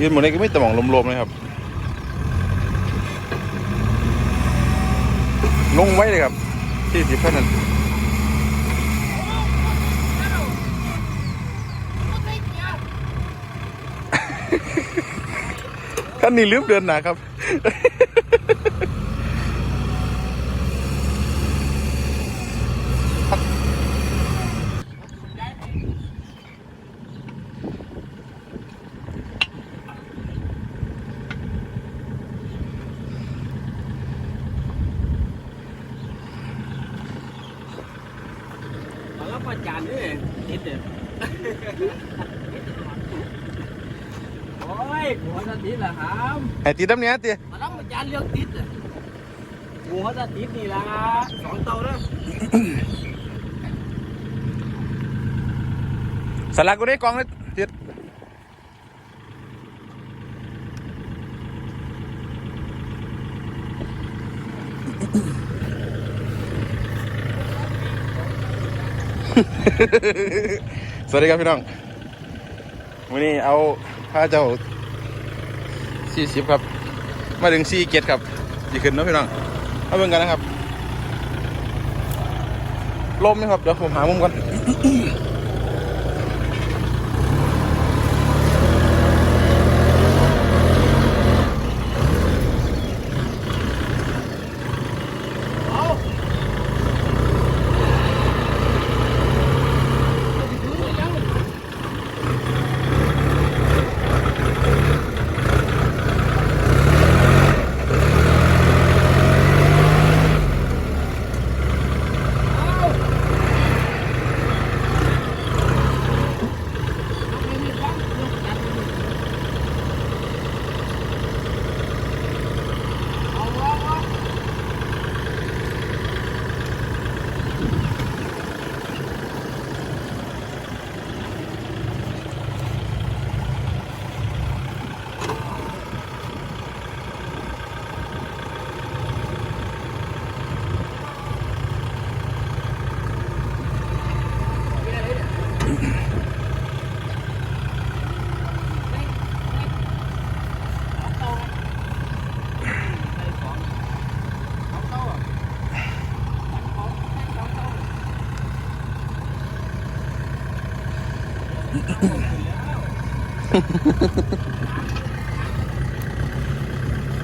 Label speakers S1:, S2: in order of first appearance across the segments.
S1: ยืนหมดเลยก็ไม่ตะหมองลมๆเลยครับ ลงไว้เลยครับที่สิบแค่นั้นท่านนี่ลืมเดินหนาครับ
S2: มาแล้วประจานนี่ติดเด้อโอ้ยหัวจะติดเหรอครับ
S1: ไอ้ตีน้ำเนี้ยตี
S2: มาแล้วประจานเรื่องติดเลยหัวจะติดนี่ละสองเตาแล้ว
S1: สลักกูได้กองเลยติดสวัสดีครับพี่น้องวันนี้เอาพาเจ้า สี่สิบครับ มาถึงสี่เกียรครับดีขึ้นเนะพี่น้องมาเบิ่งกันนะครับลมไหมครับ เดี๋ยวผมหามุมก่อน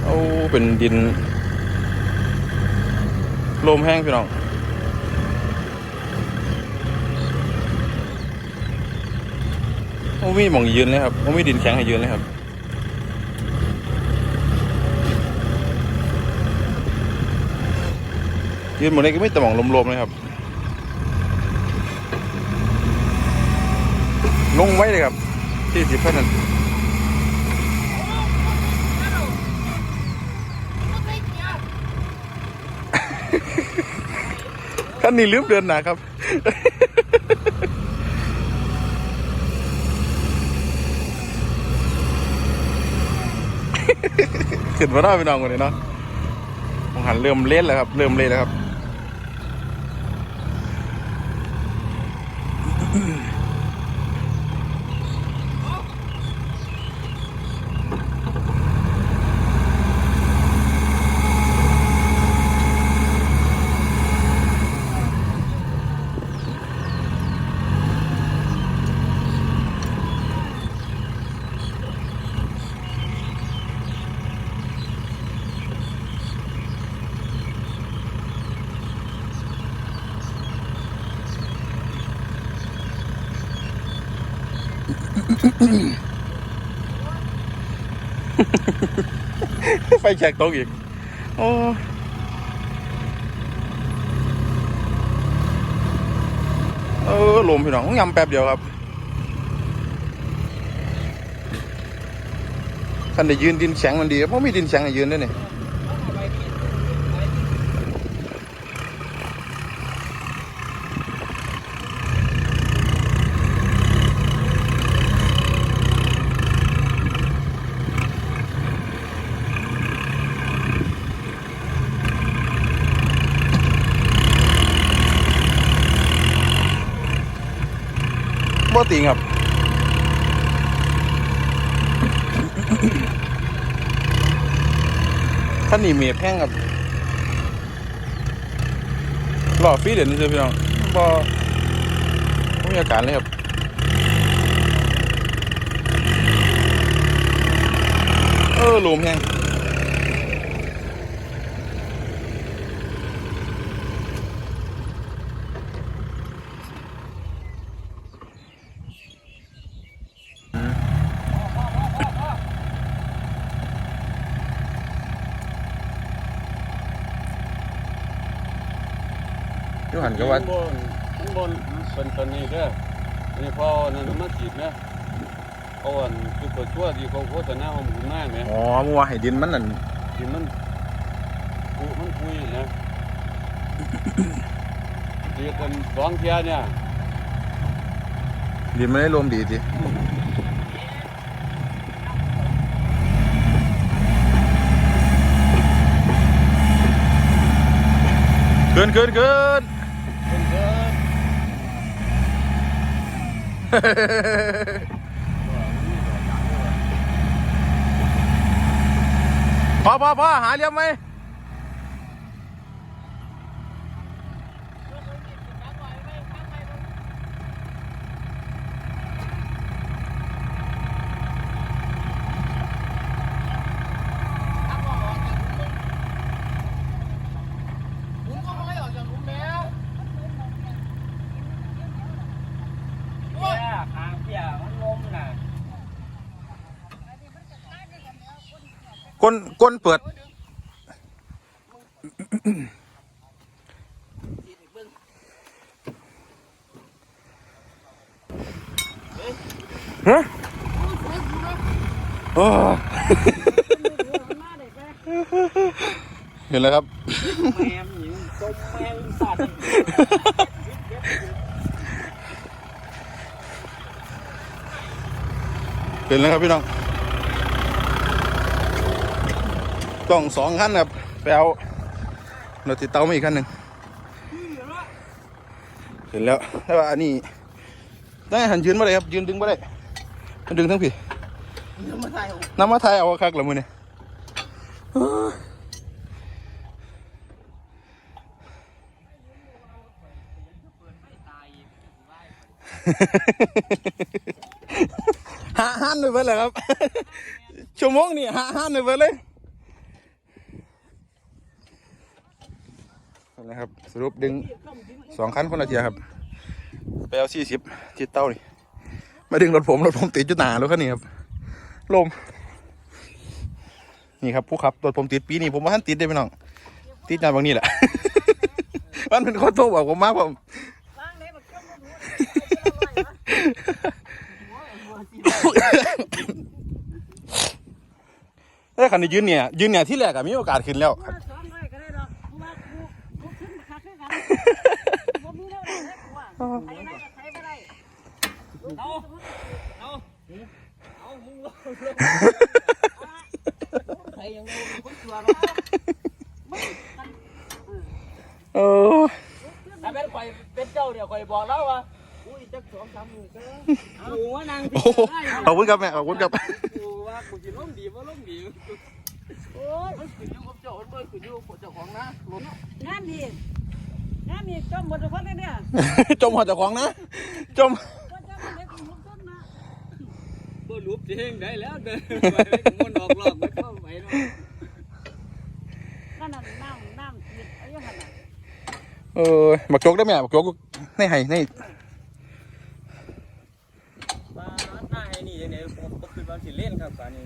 S1: เอาเป็นดิน ลมแห้งพี่น้องโอ้มีหมองยืนเลยครับโอ้มีดินแข็งให้ยืนเลยครับยืนหมดเลยก็ไม่ตะหมองลมๆเลยครับ ลงไว้เลยครับที่สิบแค่นั้นท่านนี่ลืมเดินหนาครับ ขึ้นมาได้พี่น้องคนนี้เนาะผมหันเริ่มเล่นแล้วครับ เริ่มเล่นแล้วครับ ไฟแฉกตกอีก โอ้เออลมพี่น้องยำแป๊บเดียวครับท่านได้ยืนดินแข็งมันดีเพราะมีดินแข็งให้ยืนด้วยนี่ ติครับ ท่านนี่เมียแพงครับหอฟรีเดี๋นี้เลยพี่น้งบอไม่มีอาการเลยครับเออลมแห้ง อยูหันก็ว่า
S3: ข้างบนข้างบนเป็นตัวนี้เด้ออันนี้พอนั่นมาจีบนะเขาอันคือตัวชั่วที่เขาโฆษณาว่าหมุนมากไหม
S1: อ๋อมัวให้ดินมันนั่น
S3: ที่มันคุมันคุยนะเรียกกันสองเทียเนี่ย
S1: ดินมันได้ลมดีสิเกินเกินเกิน
S3: เป็นเด้อ
S1: พอพอพอหาเลี้ยมไหม ก้นก้นเปิด ฮะโอ้เห็นแล้วครับ
S2: แมมหญิงจมแมงสัตว์
S1: เห็นแล้วครับพี่น้อง ต้องสองขั้นครับไปเอารถติดเตามาอีกขั้นหนึ่งเห็นแล้วแต่ว่าอันนี้ได้หันยืนมาเลยครับ ยืนดึงมาได้มันดึงทั้งพี่
S2: น้ำมาใส่
S1: น้ำมาไทยเอาคักละมือเนี่ยหาหันไปเบิดเลยครับชั่วโมงนี่หาหันไปเบิดเลย นะครับ สรุปดึงสองคันคนละเทียครับไปเอาสี่สิบที่เต้านี่มาดึงรถผมรถผมติดจุดหนาแล้วคันนี้ครับลม นี่ครับผู้ขับรถผมติดปีนี้ผมว่าท่านติดได้ไหมน้อง ติดงานบางนี้แหละมันเป็นคนโทรบอกผมมากผมถ้าคันนี้ยืนเนี่ยยืนเนี่ยที่แรกอะมีโอกาสขึ้นแล้ว
S4: สองร้อ อ
S2: อถ้าเป็นข่อยเป็นเจ้าเดี๋ยวข่อยบอกแล้วว่าอุ้ยจักสองสามหมื่นก็กูว่านาง
S1: โอ้โหขอบคุณครับแม่ขอบคุณครับ
S2: กูว่ากูกินล้มดีว่าล้มดีโอ้ยมันขึ้นอยู่กับเจ้ามันบ่ขึ้นอยู่กับเจ้าของนะรถ
S4: งานนี้งานนี้จมหมดทุกคนเลยเนี่ย
S1: จมหัวเจ้าของนะจม
S4: ก็จะมาเด็กมุกต้นนะ
S2: บ่ รูปจริงได้แล้วเดินไปมันออกหลอกมันเข้าไปเนาะ
S4: นั่นน่ะน้ำน้ำติดไอ้ยังหันน่ะ
S1: เออบักโจกได้ไหมอะบักโจกในไห้ใน
S2: บ้าหน้าไอ้นี่ยังไงผมก็คือว่าสิเล่นครับป่านนี้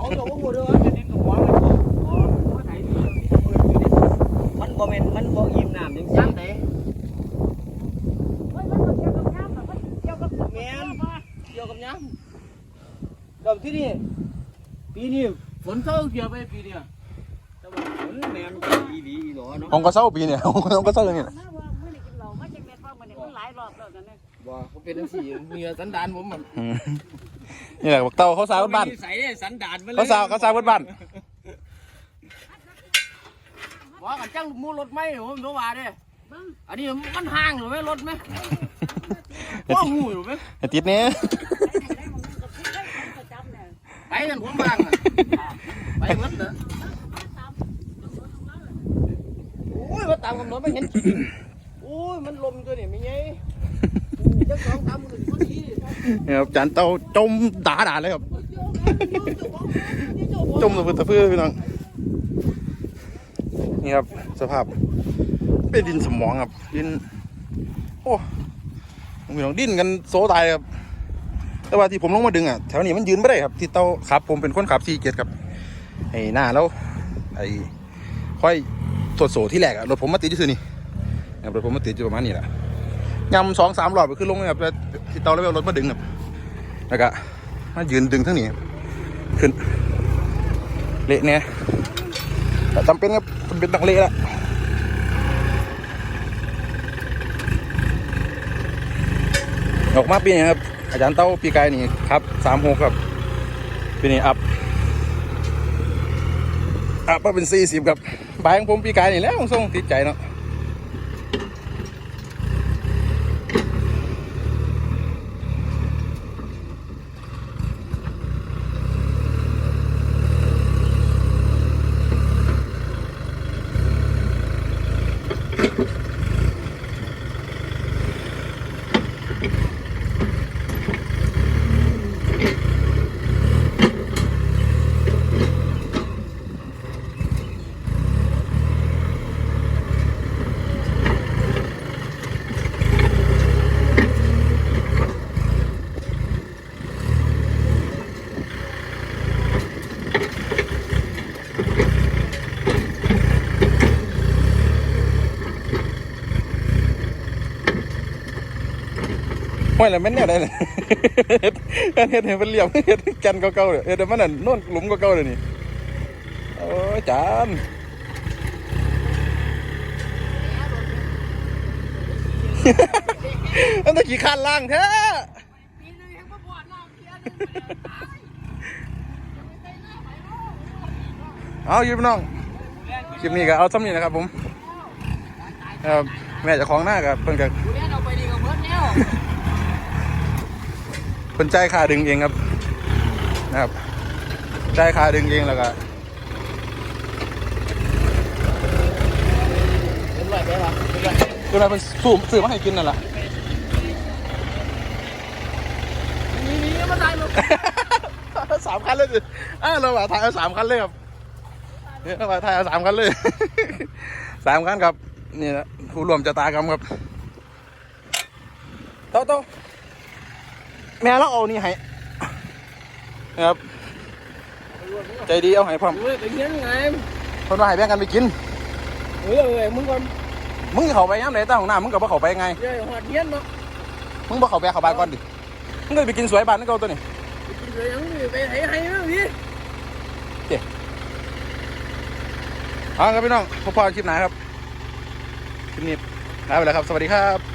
S2: เอาตัวบ่ฮู้เด้อว่าจะเล่นกับหัวมันบ่อ๋อหัวไถนี่มันบ่แม่นมันบ่อิ่มน้ำจังซั่นเด้
S4: เฮ้ยมันก็เกี่ยวกับน้ำแต่มันเกี่ยวกับ
S2: แม่นเกี่ยวกับหยังดอกที่นี่ปีนี้ฝน เศร้าเกี่ยวไปปีเนี้ยแต่ว่าฝนแม่นอีหลีอีหลอเนาะ
S1: ห้องกระเซ้าปีเนี่ยห้องกระเซ้าอย่างนี้แหละ
S4: น้ำว่าเมื่อไหร่กินเหล้ามาจากเม็ดว่ามันเนี่ยมันหลายรอบแล้วกันเนี่ย
S2: บ่เขาเป็นจังซี่เมียสันดานผมมัน
S1: อืมนี่แหละบักเต้าเขาสาวบ้าน
S2: ใส่ได้สันดานมันเลย
S1: เขาสาวเขาสาวบ้าน
S2: ว่ากันจังมูรถไหมผมโนว่าเด้
S4: เบิ้ง
S2: อันนี้มันห่างหรือไหมรถไหมว่าหูหรือไหม
S1: ไอ้ติดเนี้ย
S4: ใช้มันก็คิดได้ ไปมือเด้
S2: อโอ้ยมันตามกำหนดไม่เห็นขี้โอ้ยมันลมตัวนี่ไม่ไงจงคน
S1: ขี้ครับจานเต้าจมด่าด่าเลยครับ จมตะพื้นตะพื้นพี่น้องนี่ครับสภาพเป็นดินสมองครับดินโอ้พี่น้องดิ้นกันโซตายครับแต่ว่าที่ผมลงมาดึงอะแถวนี้มันยืนไม่ได้ครับ ที่เต้าขับ ผมเป็นคนขับซีเกตครับ ไอ้หน้าแล้วไอ้ค่อยตรวจโสที่แรกอะรถผมมาติดที่ซื่อนี่รถผมมาติดอยู่ประมาณนี้แหละยำสองสามรอบไปขึ้นลงเลยครับที่เตาแล้วรถมาดึงครับแล้วก็มายืนดึงทั้งนี้ขึ้นเละเนี่ยแต่จำเป็นครับจำเป็นต้องเละแล้วออกมาปีนี้ครับอาจารย์เต้าปีกายนี่ครับสามหกครับปีนี้อัพ อัพมาเป็นสี่สิบกับบายของผมปีกายนี่แหล้วทรงติดใจเนาะ ห้วยแล้วแม่นแนวได้เลยเฮ็ดเฮ็ดเฮ็ดให้มันเหลี่ยมเฮ็ดแกันเก่าๆเลยเฮ็ดให้มันนั่นโน่นหลุมเก่าๆเลยนี่โอ้ยจานอันตะกี้คันล่างแท้
S4: เอา
S1: อยู่พี่น้องคลิปนี้ก็เอาซ้ำนี่นะครับผมแม่เจ้าของหน้ากับเพิ่นกับ
S2: กูเล่นเอาไปดีกับเบิร์ดแล้ว
S1: เพิ่นจ่ายค่าดึงเองครับนะครับจ่ายค่าดึงเองแล้วก็
S2: เป็นไรไปวะเป็นไร
S1: คืออะไรเป็นสูบซื้อมาให้กินนั่นแหละ
S2: มีมีมาตายหมด
S1: สามคันเลยสิอ่าเราว่าถ่ายเอาสามคันเลยครับเนี่ยเราว่าถ่ายเอาสามคันเลยสามคันครับนี่นะผู้ร่วมชะตากรรมครับโตโต แม่เราเอานี่ให้นะครับ ใจดีเอาให้พร้อม
S2: เฮ้ยไปเงี้ยไง
S1: คนว่าให้แบ่งกันไปกิน
S2: เฮ้ยเฮ้ยมึงก่อน
S1: มึงจะเข้าไปยังไงใต้ห้องน้ำมึงกับว่าเข้าไปไง
S2: เฮ้ยหัดเงี้ยเนาะ
S1: มึงบ่เข้าไปเข้าบ้านก่อนดิมึงก็ไปกินสวยบ้านนั่นก็เอาตัวนี้
S2: กินเลยยังไปให้ให้มั้งพี่
S1: เอาครับพี่น้องพบกันคลิปหน้าครับคลิปนี้ลาไปแล้วครับ สวัสดีครับ